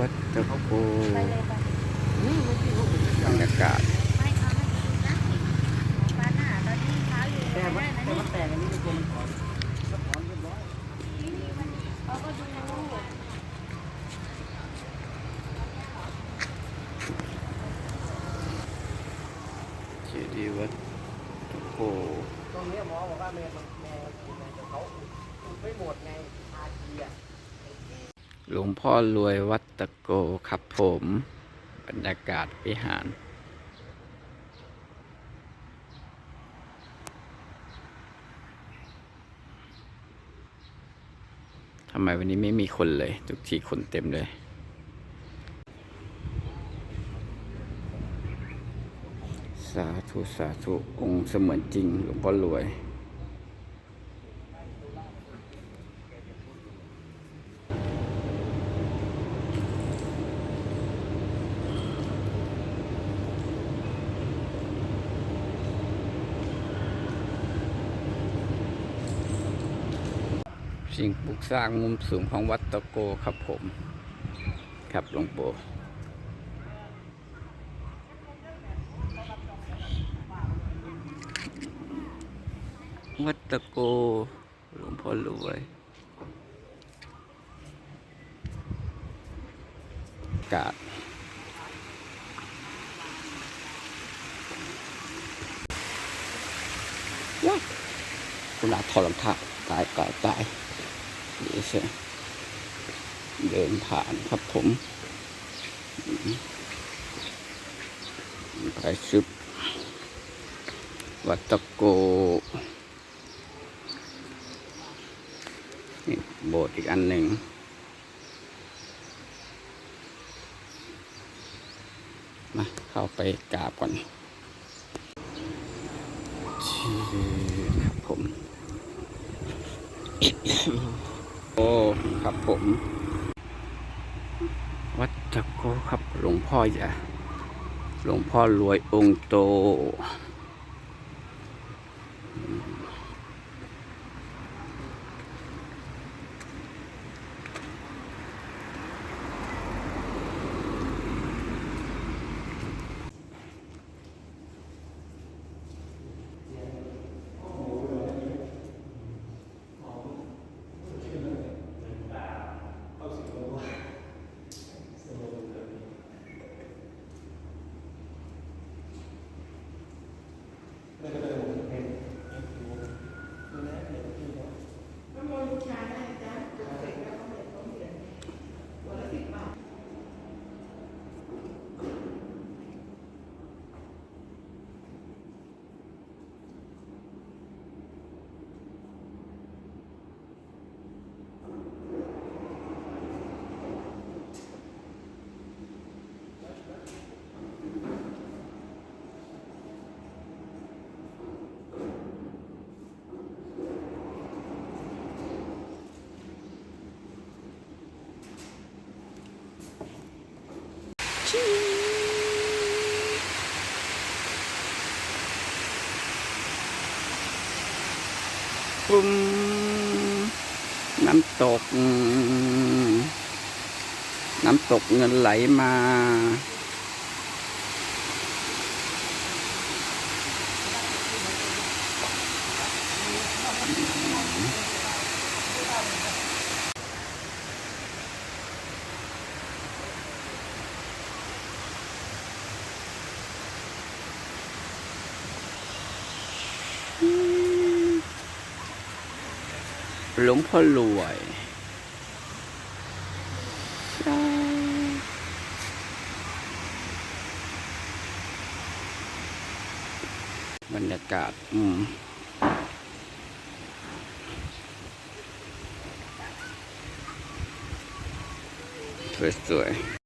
วัดตะโกไปเลยไปบรรยากาศไม่เขาไม่ดูนะฟ้าหน้าตอนนี้เช้าอยู่แต่ไม่ว่าได้นะแต่นี่ว่าแต่อันนี้มันตัวมันถอนมันถอนเรียบร้อยเขาก็ดูเจดีย์วัดตะโกตรงเนี้ยหมอบอกว่าแม่มันแม่มันกินไงแต่เขาอุดอุดไม่หมดไงอาเจีย หลวงพ่อรวยวัดตะโกครับผม บรรยากาศวิหารทำไมวันนี้ไม่มีคนเลย ทุกทีคนเต็มเลย สาธุ สาธุ องค์เสมือนจริงหลวงพ่อรวย สิ่งปลูกสร้างมุมสูงของวัดตะโกครับผม ครับหลวงปู่วัดตะโกหลวงพ่อรวยกาศว้าคุณอาถอดรองเท้าตายตายตาย เดี๋ยวเสียเดินผ่านครับผมไปชุบวัดตะโกนี่โบสถ์อีกอันหนึ่งมาเข้าไปกราบก่อนครับผม โอ้ครับผม วัดตะโกครับหลวงพ่ออย่าหลวงพ่อรวยองค์โตุมน้ำตก น้ำตกเงินไหลมา หลวงพ่อรวยบรรยากาศ อืมสวยๆ